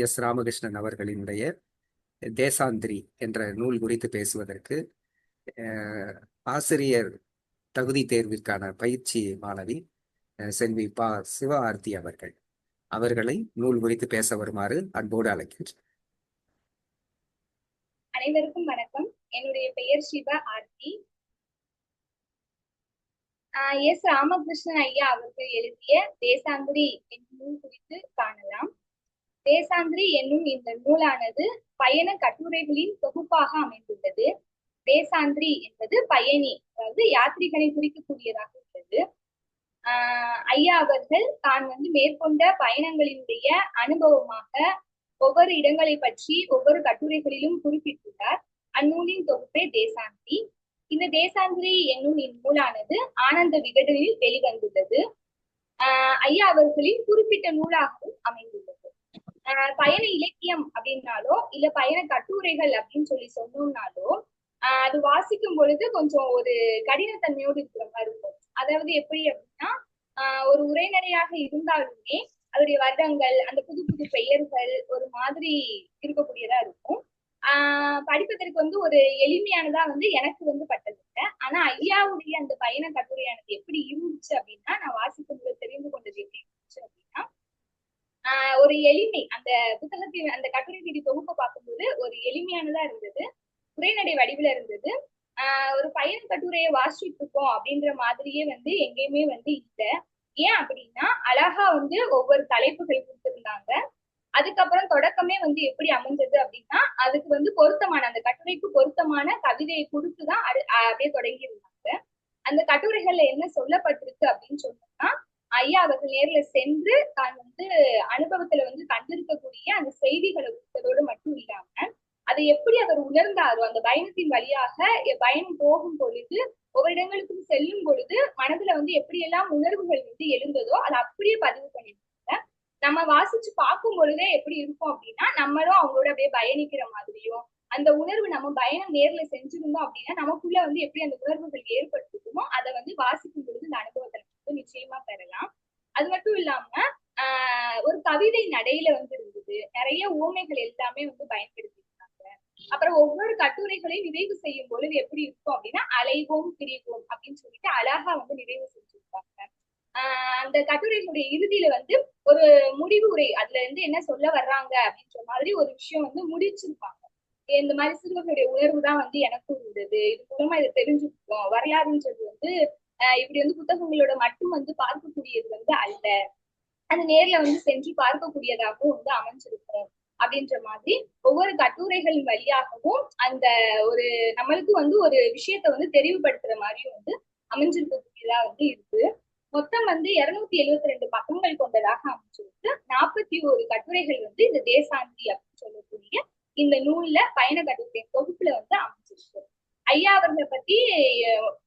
S Ramakrishnan அவர்களினுடைய தேசாந்திரி என்ற நூல் குறித்து பேசுவதற்கு ஆசிரியர் தகுதி தேர்விற்கான பயிற்சி மாணவி செல்வி பா சிவ ஆர்த்தி அவர்கள். அவர்களை நூல் குறித்து பேச வருமாறு அன்போடு அழைக்கின்றேன். அனைவருக்கும் வணக்கம். என்னுடைய பெயர் சிவா ஆர்த்தி. ஆஹ் எஸ் ராமகிருஷ்ணன் ஐயா அவர்கள் எழுதிய தேசாந்திரி என் நூல் குறித்து காணலாம். தேசாந்திரி என்னும் இந்த நூலானது பயண கட்டுரைகளின் தொகுப்பாக அமைந்துள்ளது. தேசாந்திரி என்பது பயணி அதாவது யாத்ரிகனை குறிக்கக்கூடியதாக உள்ளது. ஆஹ் ஐயா அவர்கள் தான் வந்து மேற்கொண்ட பயணங்களினுடைய அனுபவமாக ஒவ்வொரு இடங்களை பற்றி ஒவ்வொரு கட்டுரைகளிலும் குறிப்பிட்டுள்ளார். அந்நூலின் தொகுப்பே தேசாந்திரி. இந்த தேசாந்திரி என்னும் இந்நூலானது ஆனந்த விகடனில் வெளிவந்துள்ளது. ஆஹ் ஐயா அவர்களின் குறிப்பிட்ட நூலாகவும் அமைந்துள்ளது. பயண இலக்கியம் அப்படின்னாலோ இல்ல பயண கட்டுரைகள் அப்படின்னு சொல்லி சொன்னோம்னாலோ அது வாசிக்கும் பொழுது கொஞ்சம் ஒரு கடினத்தன்மையோடு இருக்கிற மாதிரி இருக்கும். அதாவது எப்படி அப்படின்னா ஒரு உரைநடையாக இருந்தாலுமே அதோடைய வருடங்கள் அந்த புது புது பெயர்கள் ஒரு மாதிரி இருக்கக்கூடியதா இருக்கும். ஆஹ் படிப்பதற்கு வந்து ஒரு எளிமையானதா வந்து எனக்கு வந்து பட்டதில்லை. ஆனா ஐயாவுடைய அந்த பயண கட்டுரையானது எப்படி இருந்துச்சு அப்படின்னா நான் வாசிக்கும் போது தெரிந்து கொண்டது எப்படி ஆஹ் ஒரு எளிமை. அந்த புத்தகத்தின் அந்த கட்டுரை விதி தொகுப்பை பார்க்கும்போது ஒரு எளிமையானதா இருந்தது. உரைநடை வடிவுல இருந்தது. ஆஹ் ஒரு பயண கட்டுரையை வாசிச்சுட்டு இருக்கோம் அப்படின்ற மாதிரியே வந்து எங்கேயுமே வந்து இல்லை. ஏன் அப்படின்னா அழகா வந்து ஒவ்வொரு தலைப்புகள் கொடுத்துருந்தாங்க. அதுக்கப்புறம் தொடக்கமே வந்து எப்படி அமைஞ்சது அப்படின்னா அதுக்கு வந்து பொருத்தமான அந்த கட்டுரைக்கு பொருத்தமான கவிதையை கொடுத்துதான் அது அப்படியே தொடங்கி இருந்தாங்க அந்த கட்டுரைகள்ல என்ன சொல்லப்பட்டிருக்கு அப்படின்னு சொன்னோம்னா ஐயா அவர்கள் நேர்ல சென்று தான் வந்து அனுபவத்துல வந்து கண்டிருக்கக்கூடிய அந்த செய்திகளை கொடுத்ததோடு மட்டும் இல்லாம அதை எப்படி அவர் உணர்ந்தாரோ அந்த பயணத்தின் வழியாக பயணம் போகும் பொழுது ஒவ்வொரு இடங்களுக்கும் செல்லும் பொழுது மனதுல வந்து எப்படியெல்லாம் உணர்வுகள் வந்து எழுந்ததோ அதை அப்படியே பதிவு பண்ணிருக்காங்க நம்ம வாசிச்சு பார்க்கும் பொழுதே எப்படி இருக்கும் அப்படின்னா நம்மளும் அவங்களோட அப்படியே பயணிக்கிற மாதிரியும் அந்த உணர்வு நம்ம பயணம் நேர்ல செஞ்சிருந்தோம் அப்படின்னா நமக்குள்ள வந்து எப்படி அந்த உணர்வுகள் ஏற்பட்டுக்குமோ அதை வந்து வாசிக்கும் பொழுது இந்த அனுபவம் வந்து நிச்சயமா பெறலாம். அது மட்டும் இல்லாம ஆஹ் ஒரு கவிதை நடையில வந்து இருந்தது நிறைய ஓமைகள் எல்லாமே வந்து பயன்படுத்தியிருக்காங்க. அப்புறம் ஒவ்வொரு கட்டுரைகளையும் நிறைவு செய்யும் பொழுது எப்படி இருக்கும் அப்படின்னா அலைவோம் பிரிவோம் அப்படின்னு சொல்லிட்டு அழகா வந்து நிறைவு செஞ்சிருப்பாங்க. ஆஹ் அந்த கட்டுரைகளுடைய இறுதியில வந்து ஒரு முடிவு உரை அதுல இருந்து என்ன சொல்ல வர்றாங்க அப்படின்ற மாதிரி ஒரு விஷயம் வந்து முடிச்சிருப்பாங்க. இந்த மாதிரி சிறுவர்களுடைய உணர்வு தான் வந்து எனக்கும் இருந்தது. இது மூலமா இதை தெரிஞ்சுக்கோம் வரலாறுன்றது வந்து இப்படி வந்து புத்தகங்களோட மட்டும் வந்து பார்க்கக்கூடியது வந்து அல்ல. அது நேர்ல வந்து சென்று பார்க்கக்கூடியதாகவும் வந்து அமைஞ்சிருக்கும் அப்படின்ற மாதிரி ஒவ்வொரு கட்டுரைகளின் வழியாகவும் அந்த ஒரு நம்மளுக்கு வந்து ஒரு விஷயத்த வந்து தெரிவுபடுத்துற மாதிரியும் வந்து அமைஞ்சிருக்கக்கூடியதா வந்து இருக்கு. மொத்தம் வந்து இருநூத்தி எழுவத்தி ரெண்டு பக்கங்கள் கொண்டதாக அமைஞ்சிருக்கு. நாற்பத்தி ஒரு கட்டுரைகள் வந்து இந்த தேசாந்தி அப்படின்னு சொல்லக்கூடிய இந்த நூல்ல பயண கட்டுரை தொகுப்புல வந்து அமைஞ்சிருக்கு. ஐயா அவர்களை பத்தி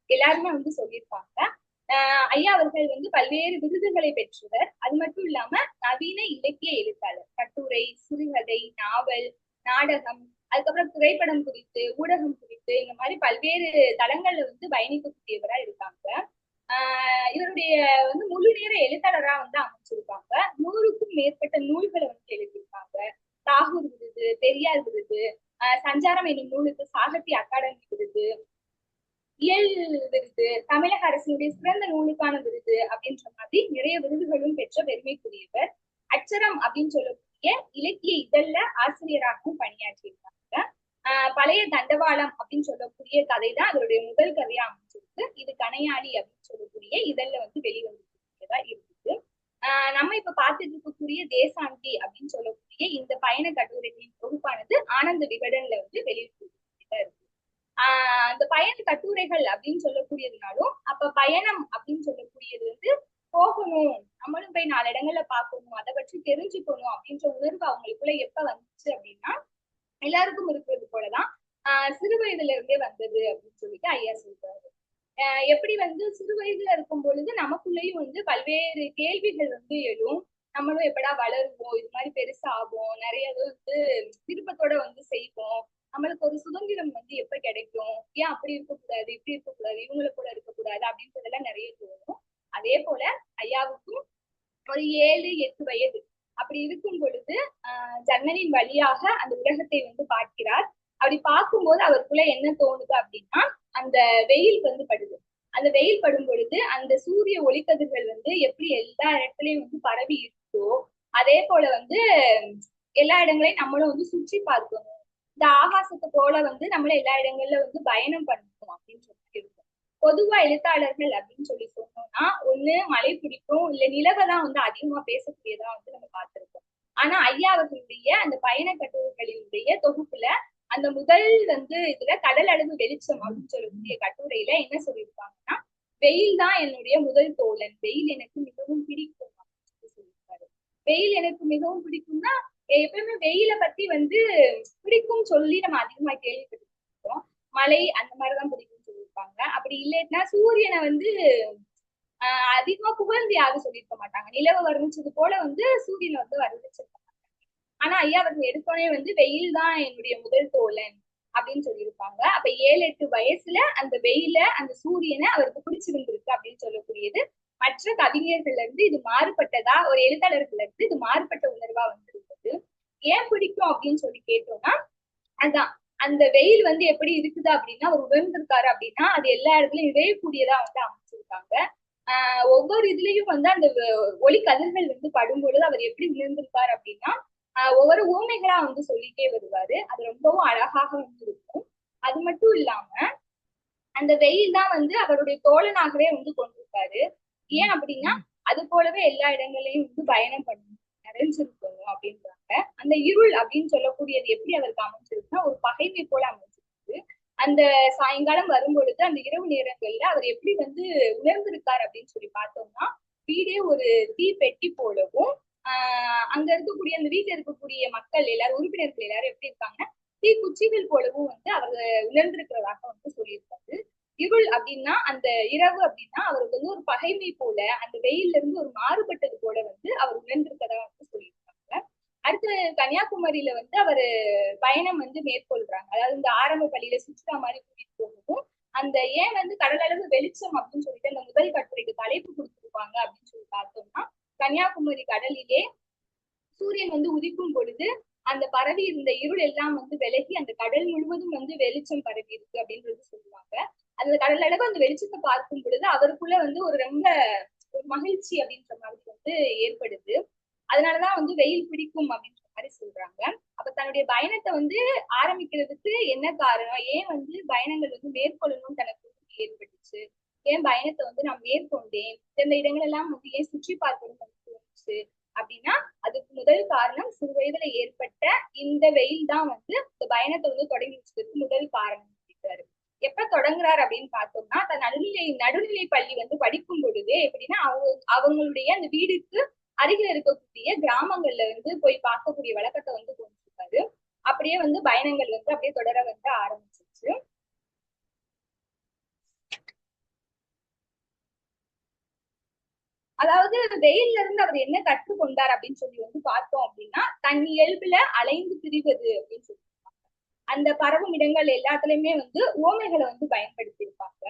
எல்லாருமே வந்து சொல்லியிருப்பாங்க. ஆஹ் ஐயா அவர்கள் வந்து பல்வேறு விருதுகளை பெற்றவர். அது மட்டும் இல்லாம நவீன இலக்கிய எழுத்தாளர். கட்டுரை சிறுகதை நாவல் நாடகம் அதுக்கப்புறம் திரைப்படம் குறித்து ஊடகம் குறித்து இந்த மாதிரி பல்வேறு தளங்கள்ல வந்து பயணிக்கக்கூடியவரா இருக்காங்க. ஆஹ் இவருடைய வந்து முழு நேர எழுத்தாளரா வந்து அமைச்சிருக்காங்க. நூறுக்கும் மேற்பட்ட நூல்களை வந்து எழுதியிருக்காங்க. தாகூர் விருது பெரியார் விருது சஞ்சாரம் என்னும் நூலுக்கு சாகித்ய அகாடமி விருது. இயல் விருது தமிழக அரசினுடைய சிறந்த நூலுக்கான விருது அப்படின்ற மாதிரி நிறைய விருதுகளும் பெற்ற பெருமைக்குரியவர். அச்சரம் அப்படின்னு சொல்லக்கூடிய இலக்கிய இதழ்ல ஆசிரியராகவும் பணியாற்றியிருக்காங்க ஆஹ் பழைய தண்டவாளம் அப்படின்னு சொல்லக்கூடிய கதை தான் அதனுடைய முதல் கதையா அமைஞ்சிருக்கு. இது கனையாளி அப்படின்னு சொல்லக்கூடிய இதழ்ல வந்து வெளிவந்திருக்கிறதா இருக்கு. நம்ம இப்ப பார்த்துட்டு இருக்கக்கூடிய தேசாந்தி அப்படின்னு சொல்லக்கூடிய இந்த பயண கட்டுரைகளின் தொகுப்பானது ஆனந்த விகடன்ல வந்து வெளியிட்டு இருக்கு ஆஹ் அந்த பயண கட்டுரைகள் அப்படின்னு சொல்லக்கூடியதுனாலும் அப்ப பயணம் அப்படின்னு சொல்லக்கூடியது வந்து போகணும் நம்மளும் போய் நாலு இடங்கள்ல பார்க்கணும் அதை பற்றி தெரிஞ்சுக்கணும் அப்படின்ற உணர்வு அவங்களுக்குள்ள எப்ப வந்துச்சு அப்படின்னா எல்லாருக்கும் இருக்கிறது போலதான். ஆஹ் சிறு வயதுல இருந்தே வந்தது அப்படின்னு சொல்லிட்டு ஐயா சொல்றாரு. எப்படி வந்து சிறு வயதுல இருக்கும் பொழுது நமக்குள்ளேயும் வந்து பல்வேறு கேள்விகள் வந்து எழும். நம்மளும் எப்படா வளருவோம்? இது மாதிரி பெருசா ஆகும் நிறைய இது வந்து விருப்பத்தோட வந்து செய்வோம். நம்மளுக்கு ஒரு சுதந்திரம் வந்து எப்ப கிடைக்கும்? ஏன் அப்படி இருக்கக்கூடாது? இப்படி இருக்கக்கூடாது? இவங்கள கூட இருக்கக்கூடாது? அப்படின்றதெல்லாம் நிறைய தோணும். அதே போல ஐயாவுக்கும் ஒரு ஏழு எட்டு வயது. அப்படி இருக்கும் பொழுது ஆஹ் வழியாக அந்த உலகத்தை வந்து பார்க்கிறார். அப்படி பார்க்கும்போது அவருக்குள்ள என்ன தோணுது அப்படின்னா அந்த வெயில் வந்து படுது. அந்த வெயில் படும் பொழுது அந்த சூரிய ஒளிக்கதிர்கள் வந்து எப்படி எல்லா இடத்துலயும் வந்து பரவி இருக்கோ அதே போல வந்து எல்லா இடங்களையும் நம்மளும் வந்து சுற்றி பார்க்கணும். இந்த ஆகாசத்தை போல வந்து நம்மள எல்லா இடங்கள்ல வந்து பயணம் பண்ணணும் அப்படின்னு சொல்லி இருக்கும். பொதுவா எழுத்தாளர்கள் அப்படின்னு சொல்லி சொன்னோம்னா ஒண்ணு மழை பிடிக்கும் இல்ல நிலவை தான் வந்து அதிகமா பேசக்கூடியதா வந்து நம்ம பார்த்திருக்கோம். ஆனா ஐயா அவர்களுடைய அந்த பயண கட்டுரைகளினுடைய தொகுப்புல அந்த முதல் வந்து இதுல கடல் அளவு வெளிச்சம் அப்படின்னு சொல்லக்கூடிய கட்டுரையில என்ன சொல்லியிருப்பாங்கன்னா வெயில் தான் என்னுடைய முதல் தோழன். வெயில் எனக்கு மிகவும் பிடிக்கும். அப்படின்னு சொல்லி சொல்லியிருக்காரு. வெயில் எனக்கு மிகவும் பிடிக்கும்னா எப்பயுமே வெயில பத்தி வந்து பிடிக்கும் சொல்லி நம்ம அதிகமா கேள்விப்பட்டிருக்கோம். மழை அந்த மாதிரிதான் பிடிக்கும்னு சொல்லியிருப்பாங்க. அப்படி இல்லைன்னா சூரியனை வந்து ஆஹ் அதிகமா புகழ்ந்து யாரும் சொல்லியிருக்க மாட்டாங்க. நிலவு வர்ணிச்சது போல வந்து சூரியனை வந்து வர்ணிச்சிருக்க ஆனா ஐயா அவர்கள் எடுத்தோடனே வந்து வெயில் தான் என்னுடைய முதல் தோழன் அப்படின்னு சொல்லியிருப்பாங்க. அப்ப ஏழு எட்டு வயசுல அந்த வெயில அந்த சூரியனை அவருக்கு பிடிச்சிருந்திருக்கு அப்படின்னு சொல்லக்கூடியது. மற்ற கவிஞர்கள்ல இருந்து இது மாறுபட்டதா? ஒரு எழுத்தாளர்கள்ல இருந்து இது மாறுபட்ட உணர்வா வந்திருக்குது ஏன் பிடிக்கும் அப்படின்னு சொல்லி கேட்டோம்னா அதான் அந்த வெயில் வந்து எப்படி இருக்குது அப்படின்னா அவர் உணர்ந்திருக்காரு அப்படின்னா அது எல்லா இடத்துலயும் நிறையக்கூடியதா வந்து அமைச்சிருக்காங்க. ஆஹ் ஒவ்வொரு இதுலயும் வந்து அந்த ஒளி கதிர்கள் வந்து படும்பொழுது அவர் எப்படி உணர்ந்திருப்பார் அப்படின்னா ஒவ்வொரு ஊமைகளா வந்து சொல்லிட்டே வருவாரு. அது ரொம்பவும் அழகாக வந்து இருக்கும். அது மட்டும் இல்லாம அந்த வெயில் தான் வந்து அவருடைய தோழனாகவே வந்து கொண்டிருப்பாரு. ஏன் அப்படின்னா அது போலவே எல்லா இடங்களையும் வந்து பயணம் பண்ணணும் நிறைஞ்சிருக்கணும் அப்படின்றாங்க. அந்த இருள் அப்படின்னு சொல்லக்கூடியது எப்படி அவருக்கு அமைஞ்சிருக்குன்னா ஒரு பகைமை போல அமைஞ்சிருக்கு அந்த சாயங்காலம் வரும்பொழுது அந்த இரவு நேரங்கள்ல அவர் எப்படி வந்து உணர்ந்திருக்காரு அப்படின்னு சொல்லி பார்த்தோம்னா வீடே ஒரு தீ பெட்டி போலவும் ஆஹ் அங்க இருக்கக்கூடிய அந்த வீட்டுல இருக்கக்கூடிய மக்கள் எல்லாரும் உறுப்பினர்கள் எல்லாரும் எப்படி இருக்காங்கன்னா தீ குச்சிகள் போலவும் வந்து அவர் உணர்ந்திருக்கிறதாக வந்து சொல்லியிருக்காரு. இருள் அப்படின்னா அந்த இரவு அப்படின்னா அவருக்கு வந்து ஒரு பகைமை போல அந்த வெயில்ல இருந்து ஒரு மாறுபட்டது போல வந்து அவர் உணர்ந்திருக்கதா வந்து சொல்லியிருக்காங்க. அடுத்து கன்னியாகுமரியில வந்து அவர் பயணம் வந்து மேற்கொள்றாங்க. அதாவது இந்த ஆரம்ப பள்ளியில சுற்றுலா மாதிரி கூட்டிட்டு போகவும் அந்த ஏன் வந்து கடலளவு வெளிச்சம் அப்படின்னு சொல்லிட்டு அந்த முதல் கட்டுரைக்கு தலைப்பு கொடுத்துருப்பாங்க அப்படின்னு சொல்லி பார்த்தோம்னா கன்னியாகுமரி கடலிலே சூரியன் வந்து உதிக்கும் பொழுது அந்த பரவி இருந்த இருள் எல்லாம் வந்து விலகி அந்த கடல் முழுவதும் வந்து வெளிச்சம் பரவி இருக்கு அப்படின்றது சொல்லுவாங்க. அந்த கடல் அளவு அந்த வெளிச்சத்தை பார்க்கும் பொழுது அவருக்குள்ள வந்து ஒரு ரொம்ப ஒரு மகிழ்ச்சி அப்படின்ற மாதிரி வந்து ஏற்படுது. அதனாலதான் வந்து வெயில் பிடிக்கும் அப்படின்ற மாதிரி சொல்றாங்க. அப்ப தன்னுடைய பயணத்தை வந்து ஆரம்பிக்கிறதுக்கு என்ன காரணம்? ஏன் வந்து பயணங்கள் வந்து மேற்கொள்ளணும்னு தனக்கு என் பயணத்தை வந்து நான் மேற்கொண்டேன். இந்த இடங்கள் எல்லாம் வந்து ஏன் சுற்றி பார்க்கணும் தோணுச்சு அப்படின்னா அதுக்கு முதல் காரணம் சிறு வயதுல ஏற்பட்ட இந்த வெயில் தான் வந்து இந்த பயணத்தை வந்து தொடங்கி வச்சதுக்கு முதல் காரணம் அப்படின்றாரு. எப்ப தொடங்குறாரு அப்படின்னு பார்த்தோம்னா தன் நடுநிலை நடுநிலை பள்ளி வந்து படிக்கும் பொழுது எப்படின்னா அவங்க அவங்களுடைய அந்த வீடுக்கு அருகில் இருக்கக்கூடிய கிராமங்கள்ல வந்து போய் பார்க்கக்கூடிய வழக்கத்தை வந்து கொண்டிருக்காரு அப்படியே வந்து பயணங்கள் வந்து அப்படியே தொடர வந்து ஆரம்பிச்சிருச்சு. அதாவது வெயில்ல இருந்து அவர் என்ன கற்றுக்கொண்டார் அப்படின்னு சொல்லி வந்து பார்த்தோம் அப்படின்னா தன் இயல்புல அலைந்து திரிவது அப்படின்னு சொல்லி அந்த பரவும் இடங்கள் எல்லாத்துலயுமே வந்து ஓமைகளை வந்து பயன்படுத்தி இருப்பாங்க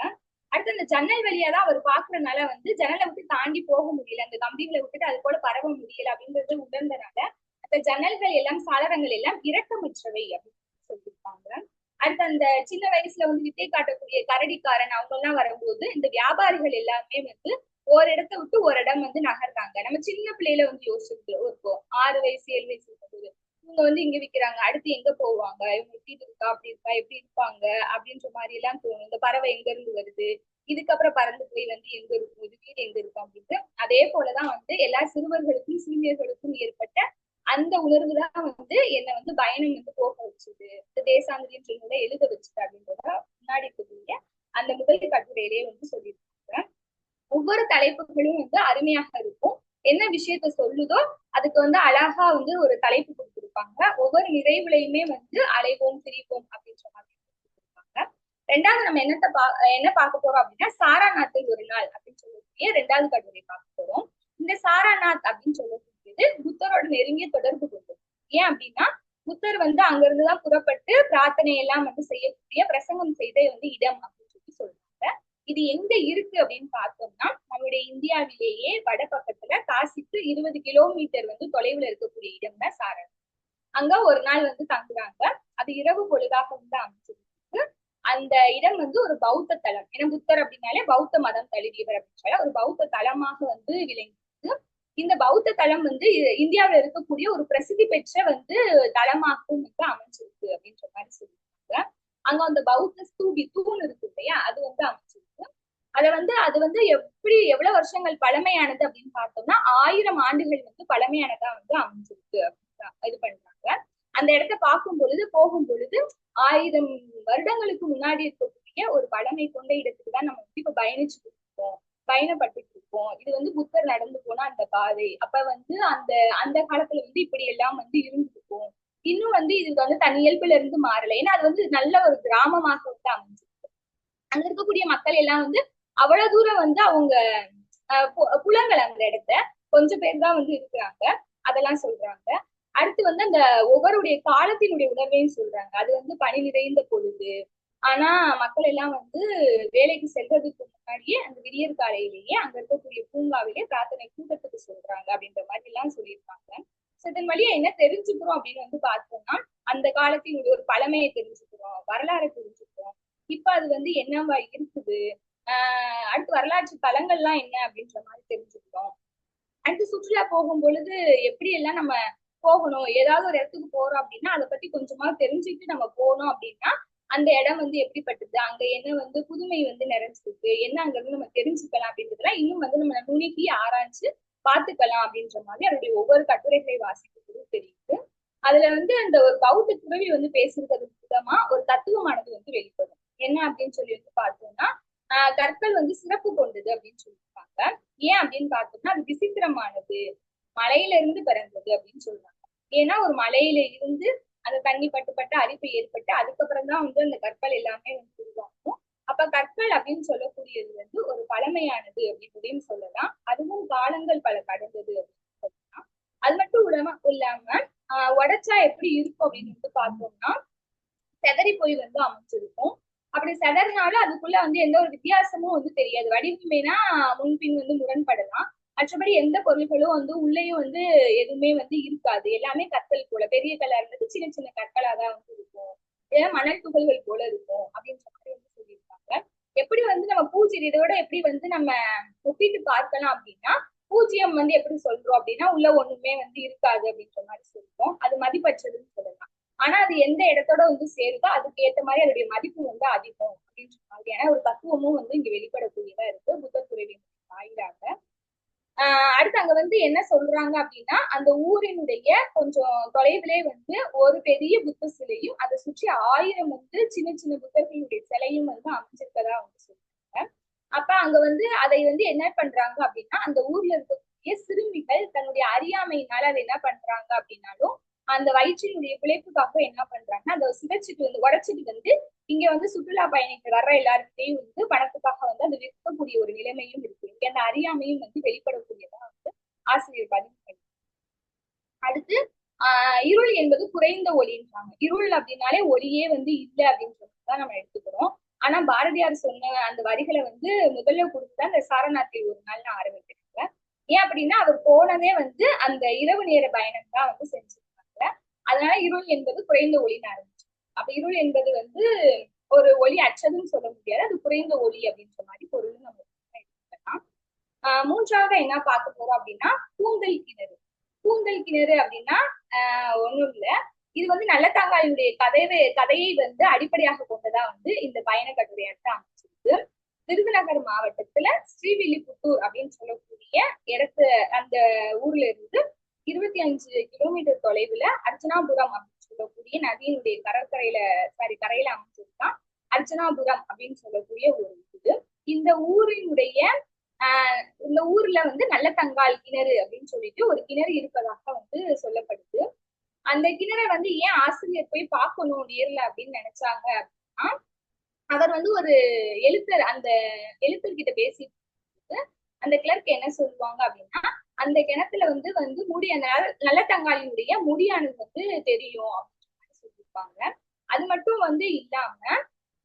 அடுத்து அந்த ஜன்னல் வழியா தான் அவர் பாக்குறதுனால வந்து ஜன்னலை விட்டு தாண்டி போக முடியல. அந்த கம்பிகளை விட்டுட்டு அது போல பரவ முடியல அப்படின்றது உணர்ந்தனால அந்த ஜன்னல்கள் எல்லாம் சாளரங்கள் எல்லாம் இரக்கமற்றவை அப்படின்னு சொல்லியிருப்பாங்க. அடுத்து அந்த சின்ன வயசுல வந்து வித்தை காட்டக்கூடிய கரடிக்காரன் அவங்க எல்லாம் வரும்போது இந்த வியாபாரிகள் எல்லாமே வந்து ஒரு இடத்த விட்டு ஒரு இடம் வந்து நகர்றாங்க. நம்ம சின்ன பிள்ளையில வந்து யோசிச்சுட்டு இருப்போம் ஆறு வயசு ஏழு வயசு இருக்கும்போது இவங்க வந்து இங்க விக்கிறாங்க. அடுத்து எங்க போவாங்க? இவங்க இது இருக்கா? அப்படி இருக்கா? எப்படி இருப்பாங்க? அப்படின்ற மாதிரி எல்லாம் தோணும். இந்த பறவை எங்க இருந்து வருது? இதுக்கப்புறம் பறந்து போய் வந்து எங்க இருக்கும்? இது வீடு எங்க இருக்கும்? அப்படின்ட்டு அதே போலதான் வந்து எல்லா சிறுவர்களுக்கும் சீனியர்களுக்கும் ஏற்பட்ட அந்த உணர்வு தான் வந்து என்னை வந்து பயணம் வந்து போக வச்சுது. இந்த தேசாந்திரின்ற நூலை எழுத வச்சுது அப்படின்றத முன்னாடி இருக்கக்கூடிய அந்த முதல் கட்டுரையிலேயே வந்து சொல்லியிருக்காங்க ஒவ்வொரு தலைப்புகளும் வந்து அருமையாக இருக்கும். என்ன விஷயத்த சொல்லுதோ அதுக்கு வந்து அழகா வந்து ஒரு தலைப்பு கொடுத்திருப்பாங்க. ஒவ்வொரு நிறைவுலையுமே வந்து அலைவோம் திரிவோம் அப்படின்ற மாதிரி கொடுத்துருப்பாங்க. ரெண்டாவது நம்ம என்னத்த பா என்ன பார்க்க போறோம் அப்படின்னா சாராநாத்தில் ஒரு நாள் அப்படின்னு சொல்லக்கூடிய ரெண்டாவது கட்டுரை பார்க்க போறோம். இந்த சாராநாத் அப்படின்னு சொல்லக்கூடியது புத்தரோட நெருங்கிய தொடர்பு கொண்டது. ஏன் அப்படின்னா புத்தர் வந்து அங்கிருந்துதான் புறப்பட்டு பிரார்த்தனை எல்லாம் வந்து செய்யக்கூடிய பிரசங்கம் செய்த வந்து இடம் அப்படின்னு இது எங்க இருக்கு அப்படின்னு பார்த்தோம்னா நம்மளுடைய இந்தியாவிலேயே வட பக்கத்துல காசிக்கு இருபது கிலோமீட்டர் வந்து தொலைவுல இருக்கக்கூடிய இடம் தான் சாரணம் அங்க ஒரு நாள் வந்து தங்குறாங்க. அது இரவு பொழுதாக வந்து அமைச்சிருக்கு. அந்த இடம் வந்து ஒரு பௌத்த தலம். ஏன்னா புத்தர் அப்படின்னாலே பௌத்த மதம் தழுவியவர் அப்படின்னு சொல்ல ஒரு பௌத்த தலமாக வந்து விளங்கிது இந்த பௌத்த தலம் வந்து இந்தியாவில இந்தியாவுல இருக்கக்கூடிய ஒரு பிரசித்தி பெற்ற வந்து தலமாகவும் வந்து அமைஞ்சிருக்கு அப்படின்ற மாதிரி சொல்லியிருக்காங்க. அங்க அந்த பௌத்த ஸ்தூபி தூண் இருக்கு இல்லையா? அது வந்து அமைச்சு அத வந்து அது வந்து எப்படி எவ்வளவு வருஷங்கள் பழமையானது அப்படின்னு பார்த்தோம்னா ஆயிரம் ஆண்டுகள் வந்து பழமையானதா வந்து அமைஞ்சிருக்கு அப்படின்னு இது பண்றாங்க. அந்த இடத்த பார்க்கும் பொழுது போகும் பொழுது ஆயிரம் வருடங்களுக்கு முன்னாடி இருக்கக்கூடிய ஒரு பழமை கொண்ட இடத்துக்கு தான் நம்ம வந்து இப்ப பயணிச்சுட்டு இருக்கோம். பயணப்பட்டுட்டு இருக்கோம். இது வந்து புத்தர் நடந்து போன அந்த பாதை. அப்ப வந்து அந்த அந்த காலத்துல வந்து இப்படி எல்லாம் வந்து இருந்திருக்கும். இன்னும் வந்து இது வந்து தன் இயல்புல இருந்து மாறல. ஏன்னா அது வந்து நல்ல ஒரு கிராமமாக வந்து அமைஞ்சிருக்கு. அங்க இருக்கக்கூடிய மக்கள் எல்லாம் வந்து அவ்வளவு தூரம் வந்து அவங்க புலங்கள் அந்த இடத்த கொஞ்சம் பேர் தான் வந்து இருக்கிறாங்க. அதெல்லாம் சொல்றாங்க. அடுத்து வந்து அந்த ஒவ்வொருடைய காலத்தினுடைய உணர்வையும் சொல்றாங்க. அது வந்து பனி நிறைந்த பொழுது. ஆனா மக்கள் எல்லாம் வந்து வேலைக்கு செல்றதுக்கு முன்னாடியே அந்த விடியற் காலையிலேயே அங்க இருக்கக்கூடிய பூங்காவிலேயே பிரார்த்தனை கூட்டத்துக்கு சொல்றாங்க அப்படின்ற மாதிரி எல்லாம் சொல்லியிருக்காங்க. இதன் வழியா என்ன தெரிஞ்சுக்கிறோம் அப்படின்னு வந்து பார்த்தோம்னா அந்த காலத்தினுடைய ஒரு பழமையை தெரிஞ்சுக்கிறோம் வரலாறை தெரிஞ்சுக்கிறோம். இப்ப அது வந்து என்னவா இருக்குது? ஆஹ் அடுத்து வரலாற்று தலங்கள்லாம் என்ன அப்படின்ற மாதிரி தெரிஞ்சுக்கிறோம் அடுத்து சுற்றுலா போகும் பொழுது எப்படி எல்லாம் நம்ம போகணும் ஏதாவது ஒரு இடத்துக்கு போறோம் அப்படின்னா அதை பத்தி கொஞ்சமா தெரிஞ்சுக்கிட்டு நம்ம போனோம் அப்படின்னா அந்த இடம் வந்து எப்படிப்பட்டது? அங்க என்ன வந்து புதுமை வந்து நிறைஞ்சிருக்கு? என்ன அங்க இருந்து நம்ம தெரிஞ்சுக்கலாம் அப்படின்றதுலாம் இன்னும் வந்து நம்ம நுணுக்கி ஆராய்ச்சி பார்த்துக்கலாம் அப்படின்ற மாதிரி அவருடைய ஒவ்வொரு கட்டுரைகளை வாசிக்கிறது தெரியுது. அதுல வந்து அந்த ஒரு பௌத்த துறவி வந்து பேசுறது மூலமா ஒரு தத்துவமானது வந்து வெளிப்படும். என்ன அப்படின்னு சொல்லி வந்து பார்த்தோம்னா ஆஹ் கற்கள் வந்து சிறப்பு கொண்டது அப்படின்னு சொல்லியிருக்காங்க. ஏன் அப்படின்னு பார்த்தோம்னா அது விசித்திரமானது. மலையில இருந்து பிறந்தது அப்படின்னு சொல்றாங்க. ஏன்னா ஒரு மலையில இருந்து அந்த தண்ணி பட்டுப்பட்டு அரிப்பு ஏற்பட்டு அதுக்கப்புறம் தான் வந்து அந்த கற்கள் எல்லாமே வந்து உருவாகும். அப்ப கற்கள் அப்படின்னு சொல்லக்கூடியது வந்து ஒரு பழமையானது அப்படின்னு சொல்லலாம். அதுவும் காலங்கள் பல கடந்தது அப்படின்னு சொல்லலாம். அது மட்டும் இல்லாம இல்லாம ஆஹ் உடைச்சா எப்படி இருக்கும் அப்படின்னு வந்து பார்த்தோம்னா செதறி போய் வந்து அமைச்சிருக்கும் அப்படி செதறினாலும் அதுக்குள்ள வந்து எந்த ஒரு வித்தியாசமும் வந்து தெரியாது. வடிவமைனா முன்பின் வந்து முரண்படலாம். மற்றபடி எந்த பொருள்களும் வந்து உள்ளேயும் வந்து எதுவுமே வந்து இருக்காது. எல்லாமே கற்கள் போல. பெரிய கல்லா இருந்தது சின்ன சின்ன கற்களா தான் வந்து இருக்கும். ஏன்னா மணல் துகள்கள் போல இருக்கும் அப்படின்ற மாதிரி வந்து சொல்லியிருக்காங்க. எப்படி வந்து நம்ம பூஜை இதோட எப்படி வந்து நம்ம ஒப்பிட்டு பார்க்கலாம் அப்படின்னா பூஜ்ஜியம் வந்து எப்படி சொல்றோம் அப்படின்னா உள்ள ஒண்ணுமே வந்து இருக்காது அப்படின்ற மாதிரி சொல்லுவோம் அது மதிப்பற்றது ஆனா அது எந்த இடத்தோட வந்து சேருதோ அதுக்கு ஏத்த மாதிரி அதோடைய மதிப்பு வந்து அதிகம் அப்படின்ற மாதிரியான ஒரு தத்துவமும் வந்து இங்க வெளிப்படக்கூடியதா இருக்கு. புத்த துறவி வாயிலாக. ஆஹ் அடுத்து அங்க வந்து என்ன சொல்றாங்க அப்படின்னா அந்த ஊரினுடைய கொஞ்சம் தொலைவிலே வந்து ஒரு பெரிய புத்த சிலையும் அதை சுற்றி ஆயிரம் வந்து சின்ன சின்ன புத்தர்களுடைய சிலையும் வந்து அமைஞ்சிருக்கதா வந்து சொல்றாங்க. அப்ப அங்க வந்து அதை வந்து என்ன பண்றாங்க அப்படின்னா அந்த ஊர்ல இருக்கக்கூடிய சிறுமிகள் தன்னுடைய அறியாமையினால அதை என்ன பண்றாங்க அப்படின்னாலும் அந்த வயிற்றினுடைய பிழைப்புக்காக என்ன பண்றாங்கன்னா அதை சிதைச்சிட்டு வந்து உடைச்சிட்டு வந்து இங்க வந்து சுற்றுலா பயணிகள் வர்ற எல்லாருக்கிட்டையும் வந்து பணத்துக்காக வந்து அதை விற்கக்கூடிய ஒரு நிலைமையும் இருக்கு. இங்க அந்த அறியாமையும் வந்து வெளிப்படக்கூடியதா வந்து ஆசிரியர் பதிவு பண்ணி அடுத்து ஆஹ் இருள் என்பது குறைந்த ஒளின்றாங்க. இருள் அப்படின்னாலே ஒளியே வந்து இல்லை அப்படின்னு நம்ம எடுத்துக்கிறோம். ஆனா பாரதியார் சொன்ன அந்த வரிகளை வந்து முதல்ல கொடுத்துதான் அந்த சாரநாத்தில் ஒரு நாள் நான் ஆரம்பிக்கிறாங்க. ஏன் அப்படின்னா அவர் போனதே வந்து அந்த இரவு நேர பயணம் தான் வந்து செஞ்சு அதனால இருள் என்பது குறைந்த ஒளின்னு ஆரம்பிச்சு. அப்ப இருள் என்பது வந்து ஒரு ஒளி அச்சதுன்னு சொல்ல முடியாது. அது குறைந்த ஒளி அப்படின்ற மாதிரி பொருள் நம்ம எடுத்துக்கலாம். ஆஹ் மூன்றாவது என்ன பார்க்க போறோம் அப்படின்னா கூந்தல் கிணறு. கூந்தல் கிணறு அப்படின்னா ஆஹ் ஒண்ணும் இல்ல. இது வந்து நல்லத்தாங்காலினுடைய கதையை கதையை வந்து அடிப்படையாக கொண்டதா வந்து இந்த பயண கட்டுரையாட்டு அமைச்சிருக்கு. விருதுநகர் மாவட்டத்துல ஸ்ரீவில்லிபுத்தூர் அப்படின்னு சொல்லக்கூடிய இடத்து அந்த ஊர்ல இருந்து இருபத்தி அஞ்சு கிலோமீட்டர் தொலைவுல அர்ச்சனாபுரம் அப்படின்னு சொல்லக்கூடிய நதியினுடைய கடற்கரையில சாரி கரையில அமைஞ்சிருக்கான் அர்ச்சனாபுரம் அப்படின்னு சொல்லக்கூடிய ஒரு இது இந்த ஊரினுடைய ஆஹ் இந்த ஊர்ல வந்து நல்ல தங்கால் கிணறு அப்படின்னு சொல்லிட்டு ஒரு கிணறு இருப்பதாக வந்து சொல்லப்படுது. அந்த கிணறை வந்து ஏன் ஆசிரியர் போய் பார்க்கணும் நேர்ல அப்படின்னு நினைச்சாங்க அப்படின்னா அவர் வந்து ஒரு எழுத்தர் அந்த எழுத்தர் கிட்ட பேசிட்டு அந்த கிளர்க் என்ன சொல்லுவாங்க அப்படின்னா அந்த கிணத்துல வந்து வந்து முடி அந்த நல்ல முடியானது வந்து தெரியும் அப்படின்னு சொல்லியிருப்பாங்க. அது மட்டும் வந்து இல்லாம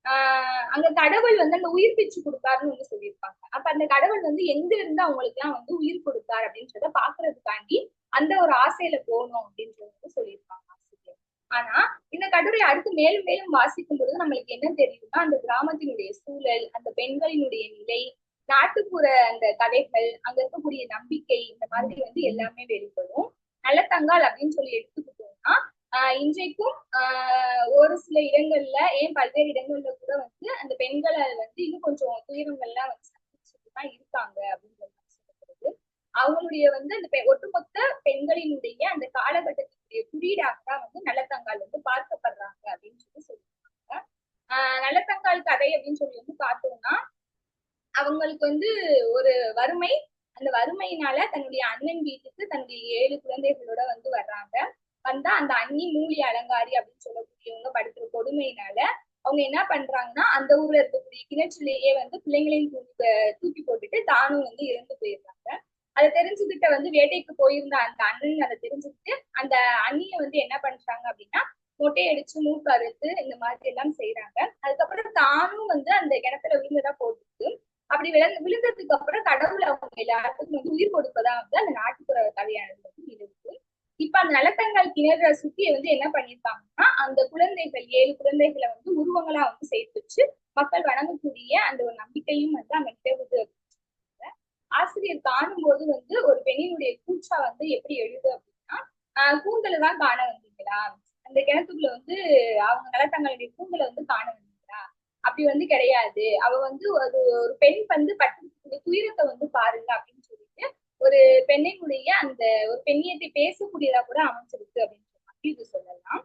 ஆஹ் அங்க கடவுள் வந்து அந்த உயிர் பிச்சு கொடுப்பாருன்னு வந்து சொல்லியிருப்பாங்க. அப்ப அந்த கடவுள் வந்து எங்க இருந்து அவங்களுக்கு எல்லாம் வந்து உயிர் கொடுத்தார் அப்படின்றத பாக்குறதுக்காண்டி அந்த ஒரு ஆசையில போகணும் அப்படின்றத வந்து சொல்லியிருப்பாங்க ஆசிரியர். ஆனா இந்த கட்டுரை அடுத்து மேலும் மேலும் வாசிக்கும் பொழுது நம்மளுக்கு என்ன தெரியும்னா அந்த கிராமத்தினுடைய சூழல் அந்த பெண்களினுடைய நிலை நாட்டுப்புற அந்த கதைகள் அங்க இருக்கக்கூடிய நம்பிக்கை இந்த மாதிரி வந்து எல்லாமே வெளிப்படும். நல்லத்தங்கால் அப்படின்னு சொல்லி எடுத்துக்கிட்டோம்னா ஆஹ் இன்றைக்கும் ஆஹ் ஒரு சில இடங்கள்ல ஏன் பல்வேறு இடங்கள்ல கூட வந்து அந்த பெண்களை வந்து இன்னும் கொஞ்சம் துயரங்கள்லாம் வந்து சந்திச்சுட்டுதான் இருக்காங்க அப்படின்னு சொல்லப்படுது. அவங்களுடைய வந்து அந்த பெ- ஒட்டுமொத்த பெண்களினுடைய அந்த காலகட்டத்தினுடைய குறியீடாக தான் வந்து நல்லத்தங்கால் வந்து பார்க்கப்படுறாங்க அப்படின்னு சொல்லி சொல்லியிருக்காங்க. ஆஹ் நல்லத்தங்கால் கதை அப்படின்னு சொல்லி வந்து பார்த்தோம்னா அவங்களுக்கு வந்து ஒரு வறுமை அந்த வறுமையினால தன்னுடைய அண்ணன் வீட்டுக்கு தன்னுடைய ஏழு குழந்தைகளோட வந்து வர்றாங்க. வந்தா அந்த அண்ணி மூலி அலங்காரி அப்படின்னு சொல்லக்கூடியவங்க படுத்துற கொடுமையினால அவங்க என்ன பண்றாங்கன்னா அந்த ஊர்ல இருக்கக்கூடிய கிணற்றிலேயே வந்து பிள்ளைங்களையும் தூக்கி தூக்கி போட்டுட்டு தானும் வந்து இறந்து போயிடுறாங்க. அதை தெரிஞ்சுக்கிட்ட வந்து வேட்டைக்கு போயிருந்த அந்த அண்ணன் அதை தெரிஞ்சுக்கிட்டு அந்த அண்ணிய வந்து என்ன பண்றாங்க அப்படின்னா மொட்டையடிச்சு மூக்கு அறுத்து இந்த மாதிரி எல்லாம் செய்யறாங்க அதுக்கப்புறம் தானும் வந்து அந்த கிணத்துல விழுந்ததா போட்டுட்டு அப்படி விழுந்து விழுந்ததுக்கு அப்புறம் கடவுள் அவங்க எல்லாத்துக்கும் வந்து உயிர் கொடுப்பதா வந்து அந்த நாட்டுப்புற கதையானது வந்து இருக்கு. இப்ப அந்த நலத்தங்கள் கிணறு சுத்தி வந்து என்ன பண்ணிருக்காங்கன்னா அந்த குழந்தைகள் ஏழு குழந்தைகளை வந்து உருவங்களா வந்து சேர்த்து வச்சு மக்கள் வணங்கக்கூடிய அந்த ஒரு நம்பிக்கையும் வந்து அங்க நிலவுது அப்படின்றாங்க. ஆசிரியர் காணும்போது வந்து ஒரு பெண்ணினுடைய கூச்சா வந்து எப்படி எழுது அப்படின்னா கூந்தலை தான் காண வந்தீங்களா? அந்த கிணத்துக்குள்ள வந்து அவங்க நலத்தங்களுடைய கூந்தலை வந்து காண வந்தீங்களா? அப்படி வந்து கிடையாது. அவ வந்து ஒரு ஒரு பெண் வந்து பட்டு துயரத்தை வந்து பாருங்க அப்படின்னு சொல்லிட்டு ஒரு பெண்ணினுடைய அந்த ஒரு பெண்ணியத்தை பேசக்கூடியதா கூட அமைஞ்சிருக்கு அப்படின்னு சொல்லி இது சொல்லலாம்.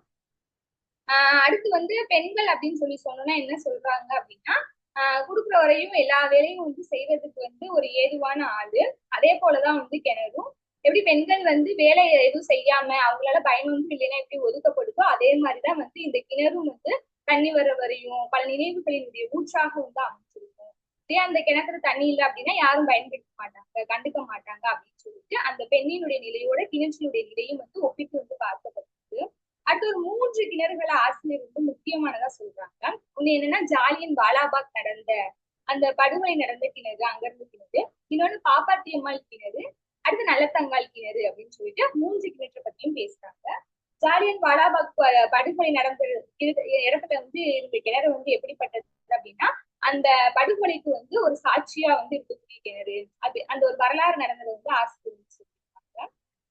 ஆஹ் அடுத்து வந்து பெண்கள் அப்படின்னு சொல்லி சொன்னோம்னா என்ன சொல்றாங்க அப்படின்னா ஆஹ் குடுக்குற வரையும் எல்லா வேலையும் வந்து செய்யறதுக்கு வந்து ஒரு ஏதுவான ஆளு. அதே போலதான் வந்து கிணறும். எப்படி பெண்கள் வந்து வேலை எதுவும் செய்யாம அவங்களால பயனொன்றும் இல்லைன்னா எப்படி ஒதுக்கப்படுதோ அதே மாதிரிதான் வந்து இந்த கிணறும் வந்து தண்ணி வர வரையும் பல நினைவுகளினுடைய ஊற்றாக வந்து அமைச்சிருக்கும் இதே அந்த கிணத்துல தண்ணி இல்லை அப்படின்னா யாரும் பயன்படுத்த மாட்டாங்க கண்டுக்க மாட்டாங்க அப்படின்னு சொல்லிட்டு அந்த பெண்ணினுடைய நிலையோட கிணற்றினுடைய நிலையும் வந்து ஒப்பிட்டு வந்து பார்க்கப்பட்டிருக்கு அடுத்து ஒரு மூன்று கிணறுகளை ஆசிரியர் வந்து முக்கியமானதா சொல்றாங்க. ஒண்ணு என்னன்னா ஜாலியன் பாலாபாக் நடந்த அந்த படுகொலை நடந்த கிணறு அங்க இருந்து கிணறு. இன்னொன்னு பாப்பாத்தியம்மாள் கிணறு. அடுத்து நல்லத்தங்கால் கிணறு அப்படின்னு சொல்லிட்டு மூன்று கிணற்றை பத்தியும் பேசுறாங்க. ஜாலியன் வாலாபாக் படுகொலை நடந்த இடத்துல வந்து இருந்த கிணறு வந்து எப்படிப்பட்டது அப்படின்னா அந்த படுகொலைக்கு வந்து ஒரு சாட்சியா வந்து இருக்கக்கூடிய கிணறு. அது அந்த ஒரு வரலாறு நடந்ததை வந்து ஆசிரியர்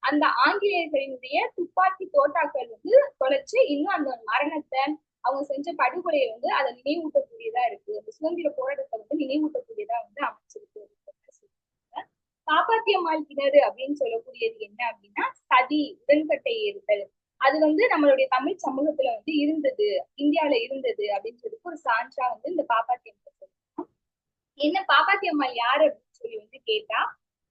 அந்த ஆங்கிலேயர்களினுடைய துப்பாக்கி தோட்டாக்கள் வந்து தொலைச்சு இன்னும் அந்த மரணத்தை அவங்க செஞ்ச படுகொலையை வந்து அதை நினைவூட்டக்கூடியதா இருக்கு. அந்த சுதந்திர போராட்டத்தை வந்து நினைவூட்டக்கூடியதா வந்து அமைச்சிருக்கு காப்பாத்தியம்மாள் கிணறு அப்படின்னு சொல்லக்கூடியது என்ன அப்படின்னா சதி உடன்கட்டை ஏறுதல். அது வந்து நம்மளுடைய தமிழ் சமூகத்துல வந்து இருந்தது. இந்தியாவுல இருந்தது அப்படின்னு சொல்லிட்டு ஒரு சான்றா வந்து இந்த பாப்பாத்தியம்மாள் சொல்லலாம் என்ன பாப்பாத்தியம்மாள் யாரு அப்படின்னு சொல்லி வந்து கேட்டா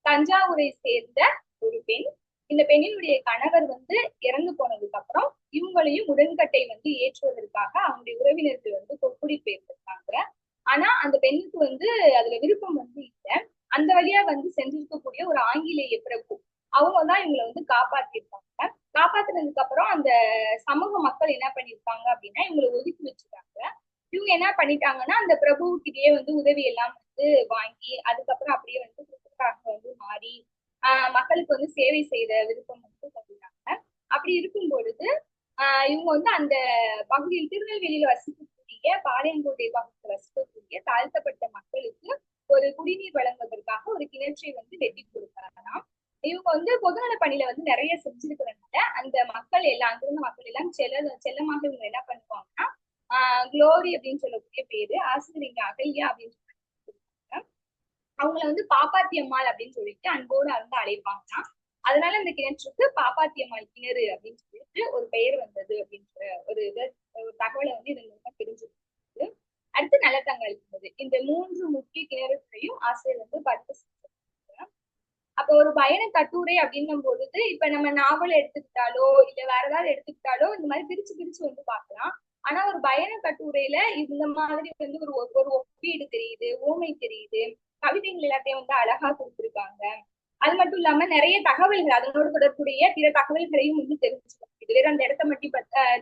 தஞ்சாவூரை சேர்ந்த ஒரு பெண். இந்த பெண்ணினுடைய கணவர் வந்து இறந்து போனதுக்கு அப்புறம் இவங்களையும் உடன்கட்டை வந்து ஏற்றுவதற்காக அவங்களுடைய உறவினர்கள் வந்து கொக்குடி போயிருந்திருக்காங்க. ஆனா அந்த பெண்ணுக்கு வந்து அதுல விருப்பம் வந்து இல்லை. அந்த வழியா வந்து செஞ்சிருக்கக்கூடிய ஒரு ஆங்கிலேய பிரபு அவங்க தான் இவங்களை வந்து காப்பாத்திருக்காங்க. காப்பாத்துனதுக்கு அப்புறம் அந்த சமூக மக்கள் என்ன பண்ணிருக்காங்க அப்படின்னா இவங்களை ஒதுக்கி வச்சுட்டாங்க. இவங்க என்ன பண்ணிட்டாங்கன்னா அந்த பிரபுக்கிட்டயே வந்து உதவி எல்லாம் வந்து வாங்கி அதுக்கப்புறம் அப்படியே வந்து கிறிஸ்துவராக வந்து மாறி ஆஹ் மக்களுக்கு வந்து சேவை செய்த விருப்பம் வந்து கொண்டுட்டாங்க. அப்படி இருக்கும் பொழுது ஆஹ் இவங்க வந்து அந்த பகுதியில் திருநெல்வேலியில வசிக்கக்கூடிய பாளையங்கோட்டை பகுதியில் வசிக்கக்கூடிய தாழ்த்தப்பட்ட மக்களுக்கு ஒரு குடிநீர் வழங்குவதற்காக ஒரு கிணற்றை வந்து வெட்டி கொடுத்தாங்களாம் இவங்க வந்து பொதுநல பணியில வந்து நிறைய செஞ்சிருக்கிறதுனால அந்த மக்கள் எல்லாம் அங்கிருந்த மக்கள் எல்லாம் செல்ல செல்லமாக இவங்க என்ன பண்ணுவாங்கன்னா ஆஹ் குளோரி அப்படின்னு சொல்லக்கூடிய பேரு ஆசிரியர் இங்க அகல்யா அப்படின்னு அவங்கள வந்து பாப்பாத்தியம்மாள் அப்படின்னு சொல்லிட்டு அன்போடு வந்து அழைப்பாங்கன்னா அதனால இந்த கிணற்றுக்கு பாப்பாத்தியம்மாள் கிணறு அப்படின்னு சொல்லிட்டு ஒரு பெயர் வந்தது அப்படின்ற ஒரு இதை ஒரு தகவலை வந்து இதன் மூலமா தெரிஞ்சுக்கிறது அடுத்து நல்லத்தங்கள் கிணறு இந்த மூன்று முக்கிய கிணறுகளையும் ஆசிரியர் வந்து படித்து அப்ப ஒரு பயண கட்டுரை அப்படின்னும் பொழுது இப்ப நம்ம நாவல் எடுத்துக்கிட்டாலோ இல்ல வேற ஏதாவது எடுத்துக்கிட்டாலோ இந்த மாதிரி பிரிச்சு பிரிச்சு வந்து பார்க்கலாம். ஆனா ஒரு பயண கட்டுரையில இந்த மாதிரி வந்து ஒரு ஒரு ஒப்பீடு தெரியுது ஓமை தெரியுது கவிதைகள் எல்லாத்தையும் வந்து அழகா கொடுத்துருக்காங்க. அது மட்டும் இல்லாம நிறைய தகவல்கள் அதனோடு தொடர்புடைய பிற தகவல்களையும் வந்து தெரிஞ்சுக்கணும் இது வேற அந்த இடத்த மட்டும்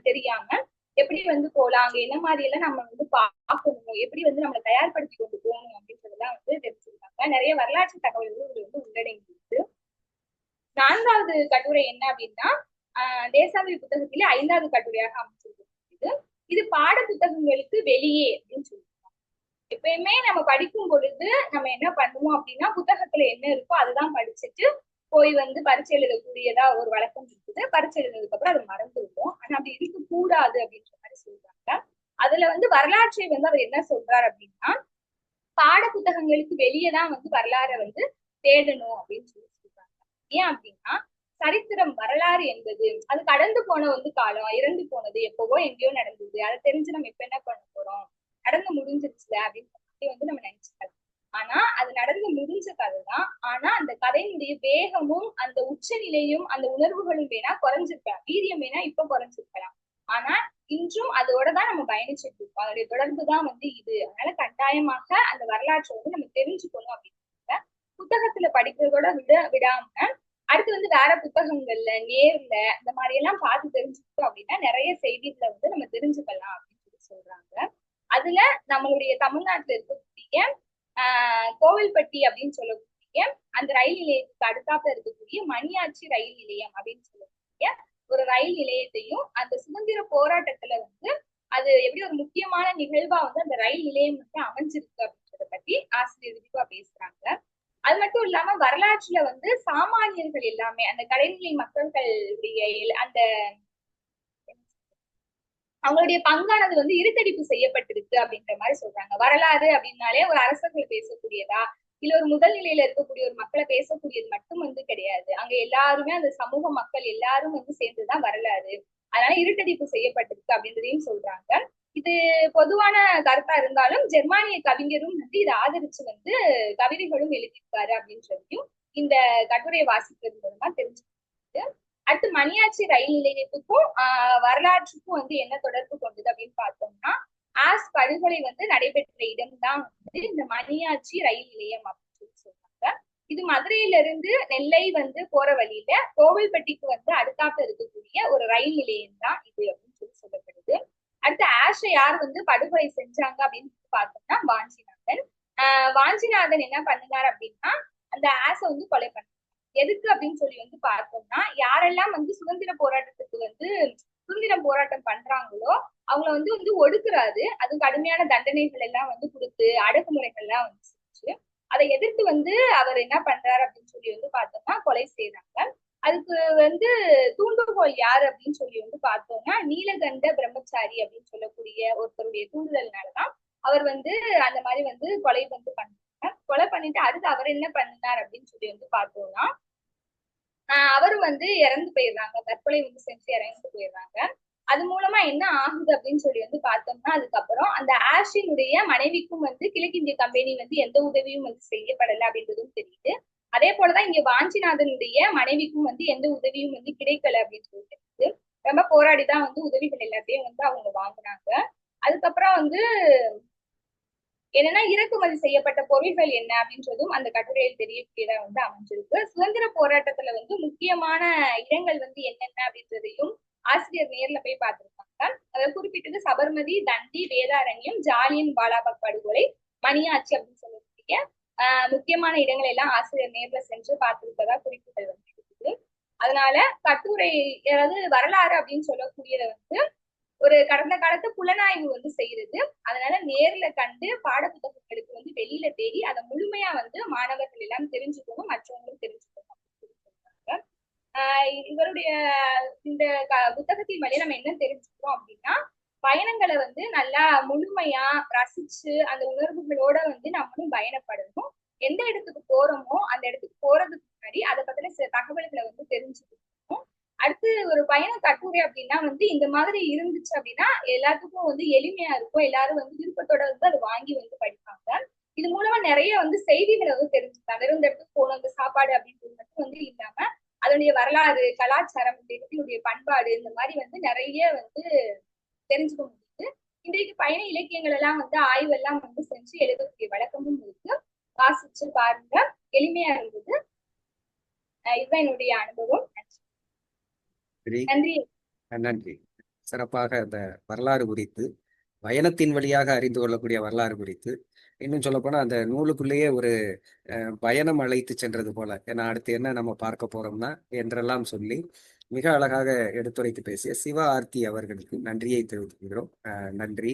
தெரியாம எப்படி வந்து போலாம் அங்க என்ன மாதிரி எல்லாம் நம்ம வந்து பார்க்கணும் எப்படி வந்து நம்மளை தயார்படுத்தி கொண்டு போகணும் அப்படின்னு அப்படின்றதெல்லாம் வந்து தெரிஞ்சுருக்காங்க நிறைய வரலாற்று தகவல்கள் இது வந்து உள்ளடங்கியிருக்கு. நான்காவது கட்டுரை என்ன அப்படின்னா ஆஹ் தேசாந்திரி புத்தகத்திலே ஐந்தாவது கட்டுரையாக அமைச்சிருக்கிறது. இது பாட புத்தகங்களுக்கு வெளியே அப்படின்னு சொல்லுவாங்க எப்பயுமே நம்ம படிக்கும் பொழுது நம்ம என்ன பண்ணுவோம் அப்படின்னா புத்தகத்துல என்ன இருக்கோ அதுதான் படிச்சுட்டு போய் வந்து பரிச்சை எழுதக்கூடியதா ஒரு வழக்கம் இருக்குது. பரிச்சை எழுதுனதுக்கு அப்புறம் அது மறந்து இருக்கும் ஆனா அப்படி இருக்க கூடாது அப்படின்ற மாதிரி சொல்றாங்க. அதுல வந்து வரலாற்றை வந்து அவர் என்ன சொல்றாரு அப்படின்னா பாட புத்தகங்களுக்கு வெளியே தான் வந்து வரலாறை வந்து தேடணும் அப்படின்னு சொல்லி சொல்றாங்க. ஏன் அப்படின்னா சரித்திரம் வரலாறு என்பது அது கடந்து போன வந்து காலம் இறந்து போனது எப்பவோ எங்கேயோ நடந்தது. அதை தெரிஞ்சு நம்ம இப்ப என்ன பண்ண போறோம்? நடந்து முடிஞ்சிருச்சுல அப்படின்னு வந்து நம்ம நினைச்சுக்கலாம். ஆனா அது நடந்து முடிஞ்ச கதை தான் ஆனா அந்த கதையினுடைய வேகமும் அந்த உச்சநிலையும் அந்த உணர்வுகளும் வேணா குறைஞ்சிருக்கலாம். வீரியம் வேணா இப்ப குறைஞ்சிருக்கலாம். ஆனா இன்றும் அதோட தான் நம்ம பயணிச்சுட்டு இருக்கோம். அதோடைய தொடர்பு தான் வந்து இது. அதனால கட்டாயமாக அந்த வரலாற்றை வந்து நம்ம தெரிஞ்சுக்கணும் அப்படின்றத புத்தகத்துல படிக்கிறதோட விட விடாம அடுத்து வந்து வேற புத்தகங்கள்ல நேர்ல இந்த மாதிரி எல்லாம் பார்த்து தெரிஞ்சுக்கிட்டோம் அப்படின்னா நிறைய செய்திகளை வந்து நம்ம தெரிஞ்சுக்கலாம் அப்படின்னு சொல்லி சொல்றாங்க. அதுல நம்மளுடைய தமிழ்நாட்டுல இருக்கக்கூடிய ஆஹ் கோவில்பட்டி அப்படின்னு சொல்லக்கூடிய அந்த ரயில் நிலையத்துக்கு அடுத்தாப்புல இருக்கக்கூடிய மணியாச்சி ரயில் நிலையம் அப்படின்னு சொல்லக்கூடிய ஒரு ரயில் நிலையத்தையும் அந்த சுதந்திர போராட்டத்துல வந்து அது எப்படி ஒரு முக்கியமான நிகழ்வா வந்து அந்த ரயில் நிலையம் வந்து அமைஞ்சிருக்கு அப்படின்றத பத்தி ஆசிரியர் விரிவா பேசுறாங்க. அது மட்டும் இல்லாம வரலாற்றுல வந்து சாமானியர்கள் எல்லாமே அந்த கடைநிலை மக்கள்களுடைய அந்த அவங்களுடைய பங்கானது வந்து இருத்தடிப்பு செய்யப்பட்டிருக்கு அப்படின்ற மாதிரி சொல்றாங்க. வரலாறு அப்படின்னாலே ஒரு அரசர்கள் பேசக்கூடியதா இல்ல ஒரு முதல் நிலையில இருக்கக்கூடிய ஒரு மக்களை பேசக்கூடியது மட்டும் வந்து கிடையாது. அங்க எல்லாருமே அந்த சமூக மக்கள் எல்லாரும் வந்து சேர்ந்துதான் வரலாறு. அதனால இருட்டடிப்பு செய்யப்பட்டிருக்கு அப்படின்றதையும் சொல்றாங்க. இது பொதுவான கருத்தா இருந்தாலும் ஜெர்மானிய கவிஞரும் வந்து இதை ஆதரிச்சு வந்து கவிதைகளும் எழுதியிருக்காரு அப்படின்றதையும் இந்த கட்டுரையை வாசிக்கிறது மூலமா தெரிஞ்சுக்கிட்டு அடுத்து மணியாச்சி ரயில் நிலையத்துக்கும் வரலாற்றுக்கும் வந்து என்ன தொடர்பு கொண்டது அப்படின்னு பார்த்தோம்னா ஆஸ் படுகொலை வந்து நடைபெற்ற இடம்தான் வந்து இந்த மணியாச்சி ரயில் நிலையம் அப்படின்னு சொல்லி சொல்றாங்க. இது மதுரையில இருந்து நெல்லை வந்து போற வழியில கோவில்பட்டிக்கு வந்து அடுத்தாப்புல இருக்கக்கூடிய ஒரு ரயில் நிலையம் தான் இது அப்படின்னு சொல்லி சொல்லப்படுது. அடுத்து ஆஷை யார் வந்து படுகொலை செஞ்சாங்க அப்படின்னு பார்த்தோம்னா வாஞ்சிநாதன். ஆஹ் வாஞ்சிநாதன் என்ன பண்ணினார் அப்படின்னா அந்த ஆசை வந்து கொலை பண்ண எதுக்கு அப்படின்னு சொல்லி வந்து பார்த்தோம்னா யாரெல்லாம் வந்து சுதந்திர போராட்டத்துக்கு வந்து சுதந்திர போராட்டம் பண்றாங்களோ அவங்கள வந்து வந்து ஒடுக்குறாரு. அது கடுமையான தண்டனைகள் எல்லாம் வந்து கொடுத்து அடக்குமுறைகள் எல்லாம் வந்து செஞ்சு அதை எதிர்த்து வந்து அவர் என்ன பண்றாரு அப்படின்னு சொல்லி வந்து பார்த்தோம்னா கொலை செய்யறாங்க அதுக்கு வந்து தூண்டுகோல் யாரு அப்படின்னு சொல்லி வந்து பார்த்தோம்னா நீலகண்ட பிரம்மச்சாரி அப்படின்னு சொல்லக்கூடிய ஒருத்தருடைய தூண்டுதல்னாலதான் அவர் வந்து அந்த மாதிரி வந்து கொலை வந்து பண்றாங்க கொலை பண்ணிட்டு அடுத்து அவர் என்ன பண்ணினார் அப்படின்னு சொல்லி வந்து பார்த்தோம்னா அவரும் வந்து இறந்து போயிடுறாங்க. தற்கொலை வந்து செஞ்சு இறந்து போயிடுறாங்க. அது மூலமா என்ன ஆகுது அப்படின்னு சொல்லி வந்து பார்த்தோம்னா அதுக்கப்புறம் அந்த ஆஷினுடைய மனைவிக்கும் வந்து கிழக்கிந்திய கம்பெனி வந்து எந்த உதவியும் வந்து செய்யப்படலை அப்படின்றதும் தெரியுது. அதே போலதான் இங்க வாஞ்சிநாதனுடைய மனைவிக்கும் வந்து எந்த உதவியும் வந்து கிடைக்கல அப்படின்னு சொல்லி தெரியுது ரொம்ப போராடிதான் வந்து உதவிகள் எல்லாத்தையும் வந்து அவங்க வாங்கினாங்க. அதுக்கப்புறம் வந்து என்னன்னா இறக்குமதி செய்யப்பட்ட பொருள்கள் என்ன அப்படின்றதும் அந்த கட்டுரையில் தெரியக்கூடியதா வந்து அமைஞ்சிருக்கு. சுதந்திர போராட்டத்துல வந்து முக்கியமான இடங்கள் வந்து என்னென்ன அப்படின்றதையும் ஆசிரியர் நேர்ல போய் பார்த்திருக்காங்க. அதை குறிப்பிட்டது சபர்மதி தண்டி வேதாரண்யம் ஜாலியன் வாலாபாக் படுகொலை மணியாச்சி அப்படின்னு சொல்லக்கூடிய ஆஹ் முக்கியமான இடங்கள் எல்லாம் ஆசிரியர் நேர்ல சென்று பார்த்திருப்பதா குறிப்பிட்டது வந்து. இருக்குது அதனால கட்டுரை அதாவது வரலாறு அப்படின்னு சொல்லக்கூடியதை வந்து ஒரு கடந்த காலத்து புலனாய்வு வந்து செய்யறது அதனால நேர்ல கண்டு பாடப்புத்தகங்களுக்கு வந்து வெளியில தேடி அதை முழுமையா வந்து மாணவர்கள் எல்லாம் தெரிஞ்சுக்கணும் மற்றவங்களும் தெரிஞ்சுக்கணும். இவருடைய இந்த புத்தகத்தின் வழியா நம்ம என்ன தெரிஞ்சுக்கிறோம் அப்படின்னா பயணங்களை வந்து நல்லா முழுமையா ரசிச்சு அந்த உணர்வுகளோட வந்து நம்மளும் பயணப்படணும். எந்த இடத்துக்கு போறோமோ அந்த இடத்துக்கு போறதுக்கு முன்னாடி அதை பத்தின சில தகவல்களை வந்து தெரிஞ்சுக்கணும். அடுத்து ஒரு பயண கட்டுரை அப்படின்னா வந்து இந்த மாதிரி இருந்துச்சு அப்படின்னா எல்லாத்துக்கும் வந்து எளிமையா இருக்கும். எல்லாரும் வந்து விருப்பத்தோட வந்து அதை வாங்கி வந்து படிப்பாங்க. இது மூலமா நிறைய வந்து செய்திகளை வந்து தெரிஞ்சுக்கலாம். வெறும் இந்த இடத்துக்கு போகணும் இந்த சாப்பாடு அப்படின்றது மட்டும் வந்து இல்லாம அதனுடைய வரலாறு கலாச்சாரம் இந்த இடத்தினுடைய பண்பாடு இந்த மாதிரி வந்து நிறைய வந்து தெரிஞ்சுக்க முடியுது. இன்றைக்கு பயண இலக்கியங்கள் எல்லாம் வந்து ஆய்வு எல்லாம் வந்து செஞ்சு எழுதக்கூடிய வழக்கமும் இருக்கு. வாசிச்சு பாருங்க. எளிமையா இருந்தது. இதுதான் என்னுடைய அனுபவம். நன்றி. நன்றி. சிறப்பாக அந்த வரலாறு குறித்து பயணத்தின் வழியாக அறிந்து கொள்ளக்கூடிய வரலாறு குறித்து இன்னும் சொல்லப்போனால் அந்த நூலுக்குள்ளேயே ஒரு பயணம் அழைத்து சென்றது போல. ஏன்னா அடுத்து என்ன நம்ம பார்க்க போறோம்னா என்றெல்லாம் சொல்லி மிக அழகாக எடுத்துரைத்து பேசிய சிவ ஆர்த்தி அவர்களுக்கு நன்றியை தெரிவித்துக்கிறோம் நன்றி.